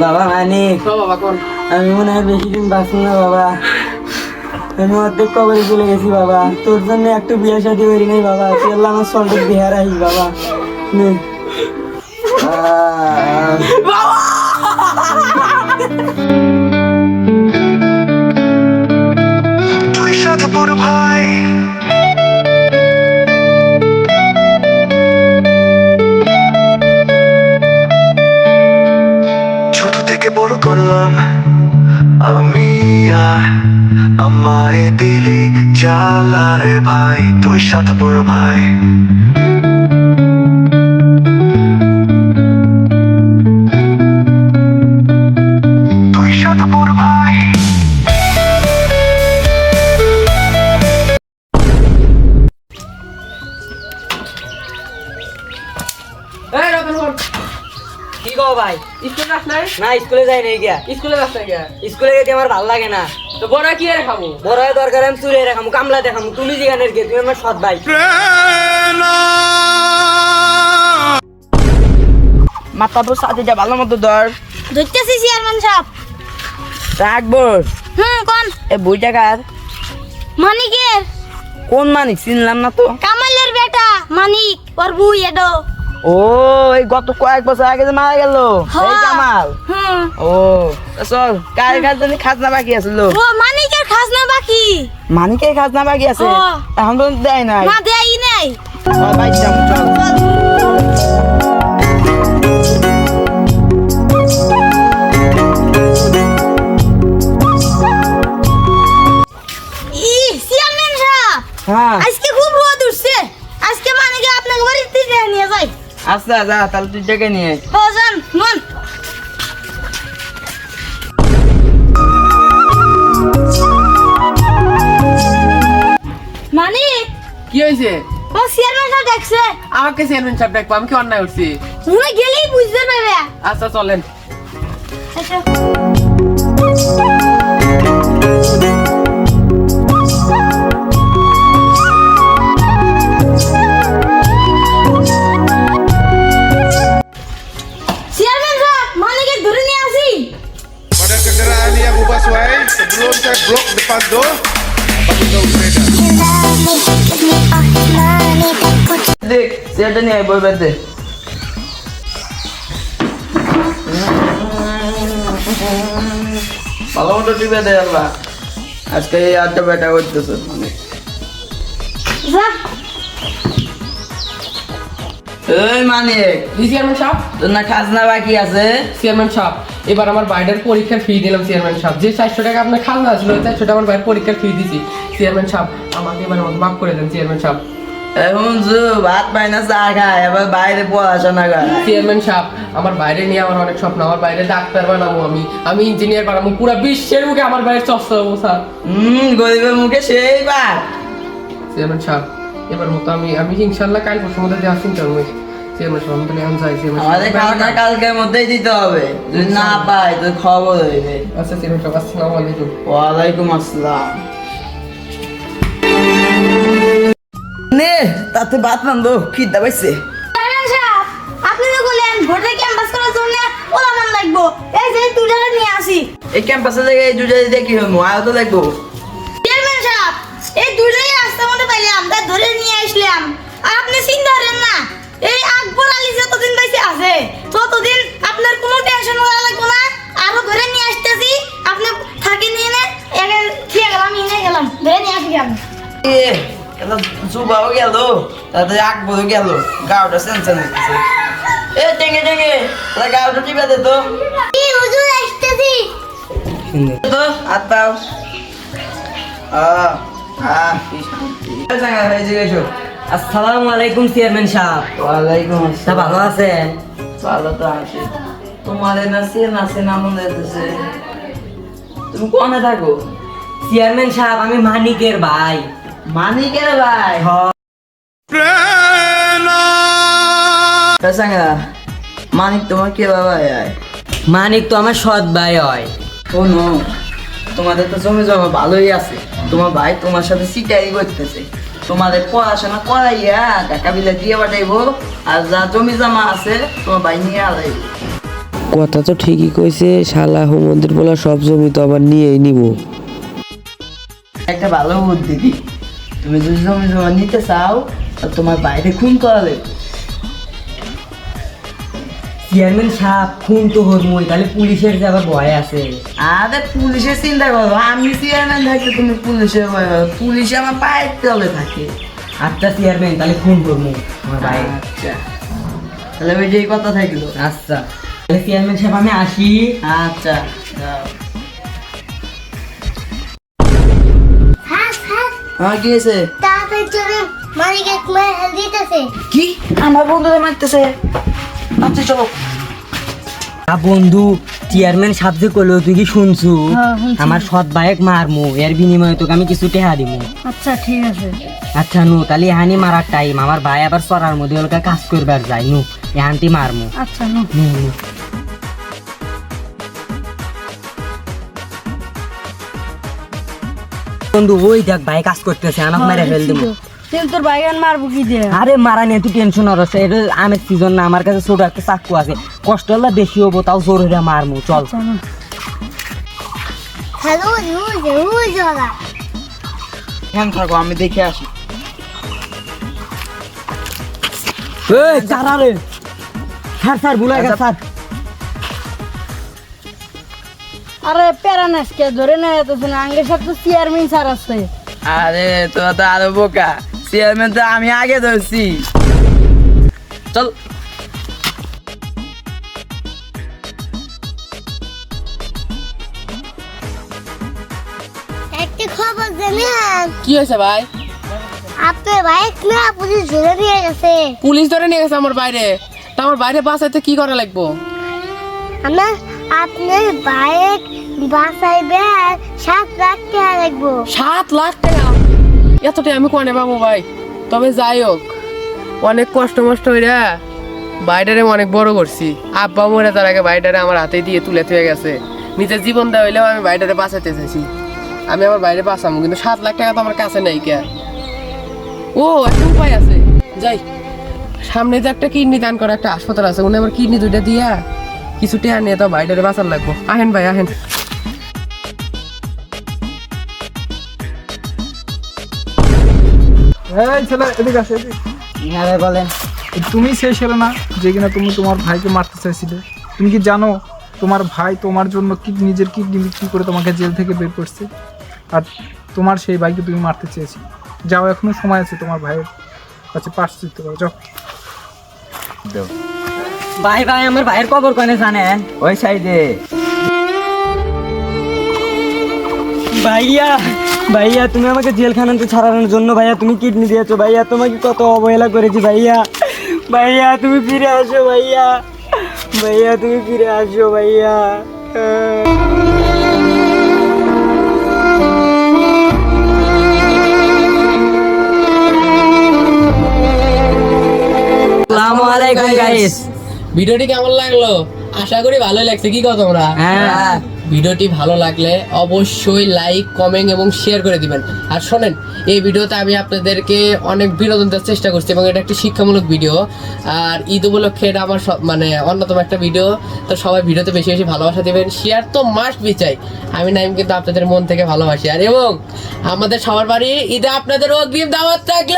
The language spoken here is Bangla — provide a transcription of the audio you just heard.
বাবা বাবা কোন? আমি মনে হয় বেশি দিন বাঁচব না বাবা। আমি অর্ধেক কবরে চলে গেছি বাবা। তোর জন্য একটু বিয়ে শাদি করি নাই বাবা। তুই আল্লাহ আমার সল্টের বিহার আহিস বাবা। নে। আর আমায় দিলি জ্বালারে ভাই তুই সাত ভাই। ভাই। স্কুল যাস নাই? না স্কুলে যাই নাই গিয়া। স্কুলে যাস নাই গা স্কুলে গেতে আমার ভালো লাগে না। তো বড় কি খাব বড় দরকার আমি চুরে রেখামু কামলা দেখামু। তুমি যেখানে গিয়ে তুমি আমার সৎ ভাই। মাথা তো সাথে যা ভালো মতো ধর। ধরতেছি চেয়ারম্যান সাহেব। রাখব হুম কোন? এ বই টাকার মানিকের। কোন মানিক চিনলাম না তো। কামালের বেটা মানিক ওর বুই এডো। ও এই গত কয়েক বছর আগে যে মারা গেল। এই কামাল। ও চল কার কার জন্য খাজনা বাকি আছিল ও মানিকের খাজনা বাকি। মানিকের খাজনা বাকি আছে। এখন তো দেয় নাই। না দেই নাই। চল ভাই যাম, চল। আচ্ছা যা তাহলে তুই ডেকে নিয়ে আয়। মন? মানিক কি হয়েছে? ও চেয়ারম্যান সাহেব দেখছে। আমাকে চেয়ারম্যান সাহেব ডাকবো আমি কি অন্যায় করছি মনে গেলেই বুঝতে পারবে। আচ্ছা চলেন। আচ্ছা। সেটা নিয়ে আয়, বই বেঁধে। ভালো মতো টিপে দে আল্লাহ। আজকে এই আড্ডা বেটা করতেছে যা এই মানিক জি চেয়ারম্যান সাহেব। তোর না খাজনা বাকি আছে? চেয়ারম্যান সাহেব এবার আমার বাইরের পরীক্ষার ফি দিলাম চেয়ারম্যান সাহেব। যে চারশো টাকা আপনার খাজনা ছিল ওই চারশো টাকা আমার বাইরের পরীক্ষার ফি দিছি। চেয়ারম্যান সাহেব আমাকে এবার আমাকে মাফ করে দেন চেয়ারম্যান সাহেব। এখন জু ভাত পাই না চা খায় এবার বাইরে পড়াশোনা করে। চেয়ারম্যান সাহেব আমার বাইরে নিয়ে আমার অনেক স্বপ্ন আমার বাইরে ডাক্তার বানাবো আমি আমি ইঞ্জিনিয়ার বানাবো পুরো বিশ্বের মুখে আমার বাইরে চর্চা হব স্যার। হম গরিবের মুখে সেই বাত চেয়ারম্যান সাহেব এবার মতো আমি আমি ইনশাল্লাহ কাল পরশুর মধ্যে দেওয়ার চিন্তা করব। চেয়ারম্যান সাহেব আমি তাহলে এখন যাই চেয়ারম্যান আমাদের কালকের মধ্যেই দিতে হবে। যদি না পাই তোর খবর হইবে। আচ্ছা চেয়ারম্যান সাহেব আসসালামু আলাইকুম। ওয়ালাইকুম আসসালাম। নে তাতে ভাত রান্ধো খিদা পাইছে। আপনি তো বললেন ভোটের ক্যাম্পাস করার জন্য ওলামান লাগবো। এই যে তুজারে নিয়ে আসি। এই ক্যাম্পাসে থেকে এই দুটা দিয়ে কি হইব? আয় তো লাগবো। চেয়ারম্যান সাহেব এই দুটোই রাস্তার মধ্যে পাইলাম তাই ধরে নিয়ে আসলাম। আর আপনি চিন্তা করেন না এই আকবর আলী যতদিন বাইসে আছে ততদিন আপনার কোনো টেনশন করা লাগবে না। আরও ধরে নিয়ে আসতেছি আপনি থাকি নিয়ে নে একে খেয়ে গেলাম নিয়ে গেলাম ধরে নিয়ে আসি আমি। এ এটা জুবাও গেল তাতে আকবরও গেল গাওটা সেনসেন হইতেছে। এ টেঙ্গে তাহলে গাওটা টিপে দে তো। তো আসসালামু আলাইকুম চেয়ারম্যান সাহেব। ওয়ালাইকুম আসসালাম। ভালো আছেন? ভালো তো আছে। যাইতেছে। তুমি কোনে থাকো? চেয়ারম্যান সাহেব আমি মানিকের ভাই। মানিকের ভাই। মানিক তোমার কে বাবা মানিক তো আমার সৎ ভাই হয়। শোনো তোমাদের তো জমি জমা ভালোই আছে। তোমার ভাই তোমার সাথে সিটাই করতেছে। তোমাদের পড়াশোনা করাইয়া টাকা বিলে দিয়ে পাঠাইবো আর যা জমি জমা আছে তোমার ভাই নিয়ে আলাইবো কথা তো ঠিকই কইছে শালা হুমন্দির বলা সব জমি তো আবার নিয়েই নিব। একটা ভালো বুদ্ধি তুমি যদি জমি জমা নিতে চাও তো তোমার বাইরে খুন করাবে চেয়ারম্যান সাহেব খুন তো হরমুই তাহলে পুলিশের যে আবার ভয় আছে? আরে পুলিশের চিন্তা করো আমি চেয়ারম্যান থাকলে তুমি পুলিশের ভয় পাবে। পুলিশ আমার পায়ের তলে থাকে। আচ্ছা চেয়ারম্যান তাহলে খুন করব। আমার ভাই। আচ্ছা। তাহলে ওই যে কথা থাকল। আচ্ছা। তাহলে চেয়ারম্যান সাহেব আমি আসি। আচ্ছা আমার কি হয়েছে? মালিক দিতেছে কি? আমার বন্ধুদের মারতেছে। আচ্ছা চলো। আ বন্ধু চেয়ারম্যান সাহেব যে কইলো তুই কি শুনছু? হ্যাঁ, আমার সৎ বাইক মারমু এর বিনিময়ে তোকে আমি কিছু টেহা দিমু। আচ্ছা ঠিক আছে। আচ্ছা নু তাহলে এহানি মারার টাইম আমার ভাই আবার সরার মধ্যে ওলকা কাজ করবার যায় নু এহানটি মারমু। আচ্ছা নো নু। বন্ধু ওই দেখ ভাই কাজ করতেছে আনাক মেরে ফেল দিমু তুই তোর বাইগান মারবো কি দিয়ে? আরে মারা নিয়ে তুই টেনশন হরস এটা আমের সিজন না আমার কাছে ছোট একটা চাকু আছে। কষ্ট হলে বেশি হব তাও জোর হইরা মারমু চল। হ্যালো নিউজ নিউজ ওলা এখানে থাকো আমি দেখে আসি। এই চারা রে স্যার স্যার ভুলে গেছে স্যার। আরে প্যারানাসকে ধরে না এত শুনে আঙ্গে সব তো চেয়ারম্যান স্যার আছে। আরে তো তো আরও বোকা। চেয়ারম্যান তো আমি আগে ধরছি। চল। একটা খবর জানেন? কি হয়েছে ভাই? আপনার বাইক না পুলিশ ধরে নিয়ে গেছে। পুলিশ ধরে নিয়ে গেছে আমার বাইরে। তা আমার বাইরে বাসাইতে কি করা লাগবো? আমরা আপনার বাইক বাসাইবে সাত লাখ টাকা লাগবো। সাত লাখ টাকা? এতটা আমি কোনে পাবো ভাই? তবে যাই হোক, অনেক কষ্ট মষ্ট হইরা বাইডারে অনেক বড় করছি। আব্বা মরে তার আগে বাইডারে আমার হাতে দিয়ে তুলে থুয়ে গেছে। নিজের জীবন দেওয়া হইলেও আমি বাইডারে বাঁচাতে চাইছি। আমি আমার বাইরে বাঁচাবো, কিন্তু সাত লাখ টাকা তো আমার কাছে নেই কে। ও, একটা উপায় আছে। যাই, সামনে যে একটা কিডনি দান করা একটা হাসপাতাল আছে, উনি আমার কিডনি দুইটা দিয়া কিছু টেয়া নিয়ে তো বাইডারে বাঁচার লাগবো। আহেন ভাই আহেন। এই ছেলে এদিকে আসো হ্যাঁ বলেন। তুমি সেই ছেলে না যে কিনা তুমি তোমার ভাইকে মারতে চাইছিলে। তুমি কি জানো তোমার ভাই তোমার জন্য কি নিজের কিডনি বিক্রি করে তোমাকে জেল থেকে বের করছে? আর তোমার সেই ভাইকে তুমি মারতে চেয়েছি যাও এখনও সময় আছে তোমার ভাইয়ের কাছে পাশ দিতে পারো যাও। ভাই ভাই, আমার ভাইয়ের খবর কোনে জানেন? ওই সাইডে। ভাইয়া ভাইয়া, তুমি আমাকে জেলখানাতে ছাড়ানোর জন্য ভাইয়া, তুমি কিডনি দিয়েছ। ভাইয়া, তোমাকে কত অবহেলা করেছি ভাইয়া। ভাইয়া, তুমি ফিরে আসো ভাইয়া। ভাইয়া, তুমি ফিরে আসো ভাইয়া। আসসালামু আলাইকুম গাইস ভিডিওটি কেমন লাগল? আশা করি ভালো লাগছে কি কথা তোমরা? হ্যাঁ। ভিডিওটি ভালো লাগলে অবশ্যই লাইক কমেন্ট এবং শেয়ার করে দিবেন। আর শোনেন এই ভিডিওতে আমি আপনাদেরকে অনেক বিনোদন দেওয়ার চেষ্টা করছি এবং এটা একটি শিক্ষামূলক ভিডিও। আর ঈদ উপলক্ষে এটা আমার সব- মানে অন্যতম একটা ভিডিও। তো সবাই ভিডিওতে বেশি বেশি ভালোবাসা দেবেন। শেয়ার তো মাস্ট বি চাই। আমি নাইম কিন্তু আপনাদের মন থেকে ভালোবাসি। আর এবং আমাদের সবার বাড়ি ঈদে আপনাদের অগ্রিম দাওয়াত থাকল!